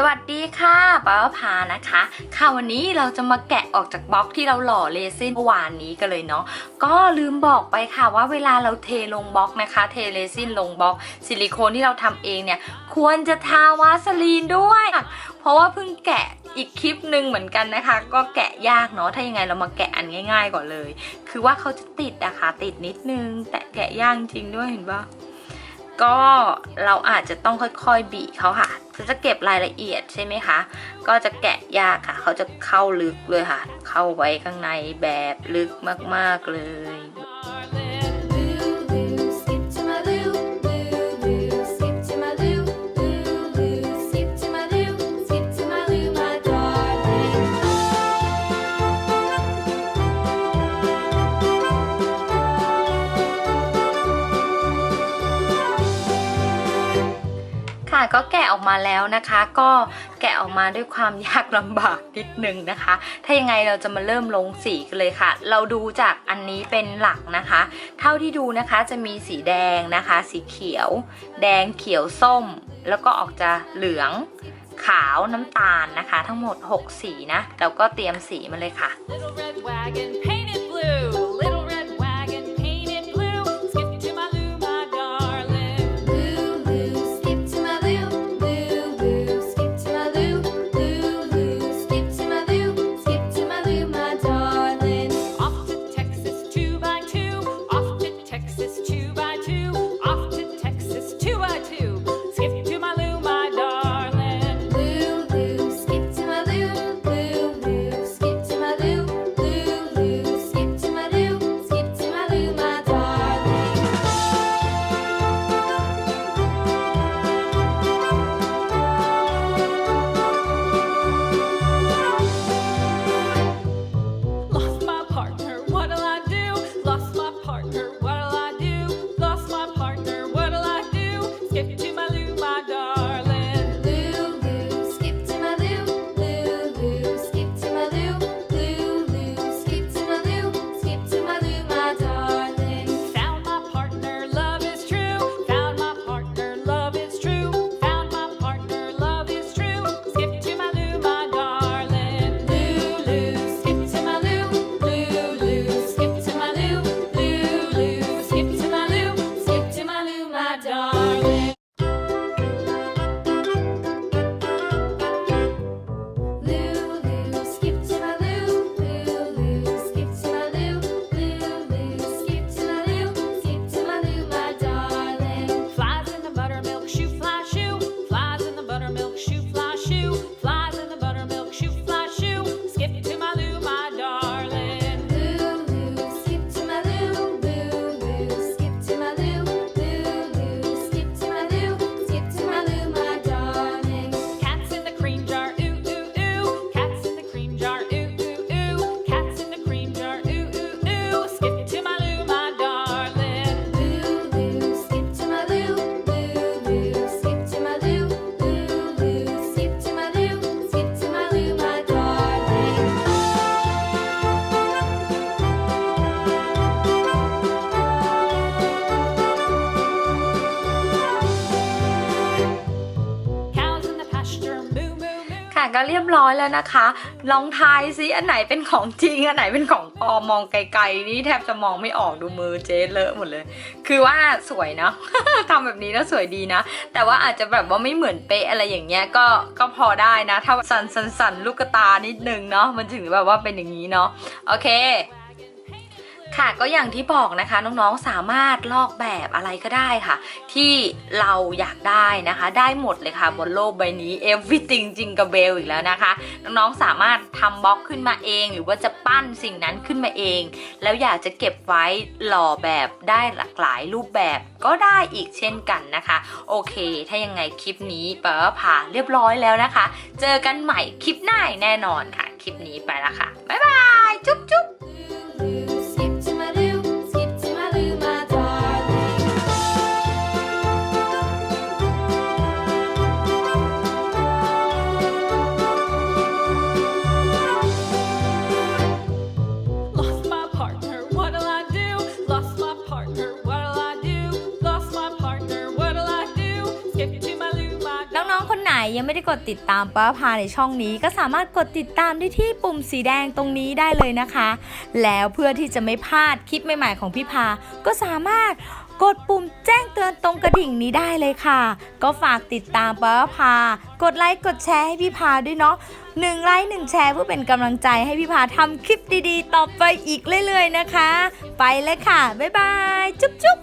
สวัสดีค่ะป้าพานะคะ ค่ะวันนี้เราจะมาแกะออกจากบล็อกที่เราหล่อเรซินเมื่อวานนี้กันเลยเนาะก็ลืมบอกไปค่ะว่าเวลาเราเทลงบล็อกนะคะ เทเรซินลงบล็อก ซิลิโคนที่เราทำเองเนี่ยควรจะทาวาสลีนด้วย เพราะว่าเพิ่งแกะอีกคลิปหนึ่งเหมือนกันนะคะ ก็แกะยากเนาะถ้ายังไงเรามาแกะอันง่าย ๆ ก่อนเลย คือว่าเขาจะติดอะคะติดนิดนึง แต่แกะยากจริงด้วยเห็นปะ ก็เราอาจจะต้องค่อยๆบีเขาค่ะจะเก็บรายละเอียดใช่ไหมคะ ก็จะแกะยากค่ะ เขาจะเข้าลึกเลยค่ะ เข้าไว้ข้างในแบบลึกมากๆเลย ค่ะก็แกะออกมาแล้วนะคะ ก็แกะออกมาด้วยความยากลำบากนิดนึงนะคะ ถ้ายังไงเราจะมาเริ่มลงสีกันเลยค่ะ เราดูจากอันนี้เป็นหลักนะคะ เท่าที่ดูนะคะจะมีสีแดงนะคะ สีเขียว แดงเขียวส้ม แล้วก็ออกจะเหลืองขาวน้ำตาลนะคะ ทั้งหมด 6 สีนะ เราก็เตรียมสีมาเลยค่ะ dog. ค่ะก็เรียบร้อยแล้วนะคะ ลองทายซิอันไหนเป็นของจริงอันไหนเป็นของปลอมมองไกลๆนี่แทบจะมองไม่ออกดูมือเจ๊เลอะหมดเลย คือว่าสวยเนาะทำแบบนี้แล้วสวยดีนะ แต่ว่าอาจจะแบบว่าไม่เหมือนเป๊ะอะไรอย่างเงี้ยก็ก็พอได้นะ ถ้าสันสันสันลูกตานิดนึงเนาะมันถึงแบบว่าเป็นอย่างนี้เนาะโอเค ค่ะก็อย่างที่บอกนะคะน้องๆสามารถลอกแบบอะไรก็ได้ค่ะ ที่เราอยากได้นะคะ ได้หมดเลยค่ะบนโลกใบนี้ everything จริงกับเบลอีกแล้วนะคะน้องๆสามารถทำบล็อกขึ้นมาเอง หรือว่าจะปั้นสิ่งนั้นขึ้นมาเอง แล้วอยากจะเก็บไว้หล่อแบบได้หลากหลายรูปแบบก็ได้อีกเช่นกันนะคะ โอเค ถ้ายังไงคลิปนี้เป๋าผ่าเรียบร้อยแล้วนะคะ เจอกันใหม่คลิปหน้าแน่นอนค่ะ คลิปนี้ไปละค่ะบ๊ายบาย น้องๆคนไหนยังไม่ได้กดติดตามป้าพาในช่องนี้ ก็สามารถกดติดตามได้ที่ปุ่มสีแดงตรงนี้ได้เลยนะคะ แล้วเพื่อที่จะไม่พลาดคลิปใหม่ๆของพี่พา ก็สามารถกดปุ่มแจ้งเตือนตรงกระดิ่งนี้ได้เลยค่ะ ก็ฝากติดตามป้าพา กดไลค์กดแชร์ให้พี่พาด้วยเนาะหนึ่งไลค์หนึ่งแชร์เพื่อเป็นกำลังใจให้พี่พาทำคลิปดีๆ ต่อไปอีกเรื่อยๆนะคะ ไปเลยค่ะ บ๊ายบาย จุ๊บจุ๊บ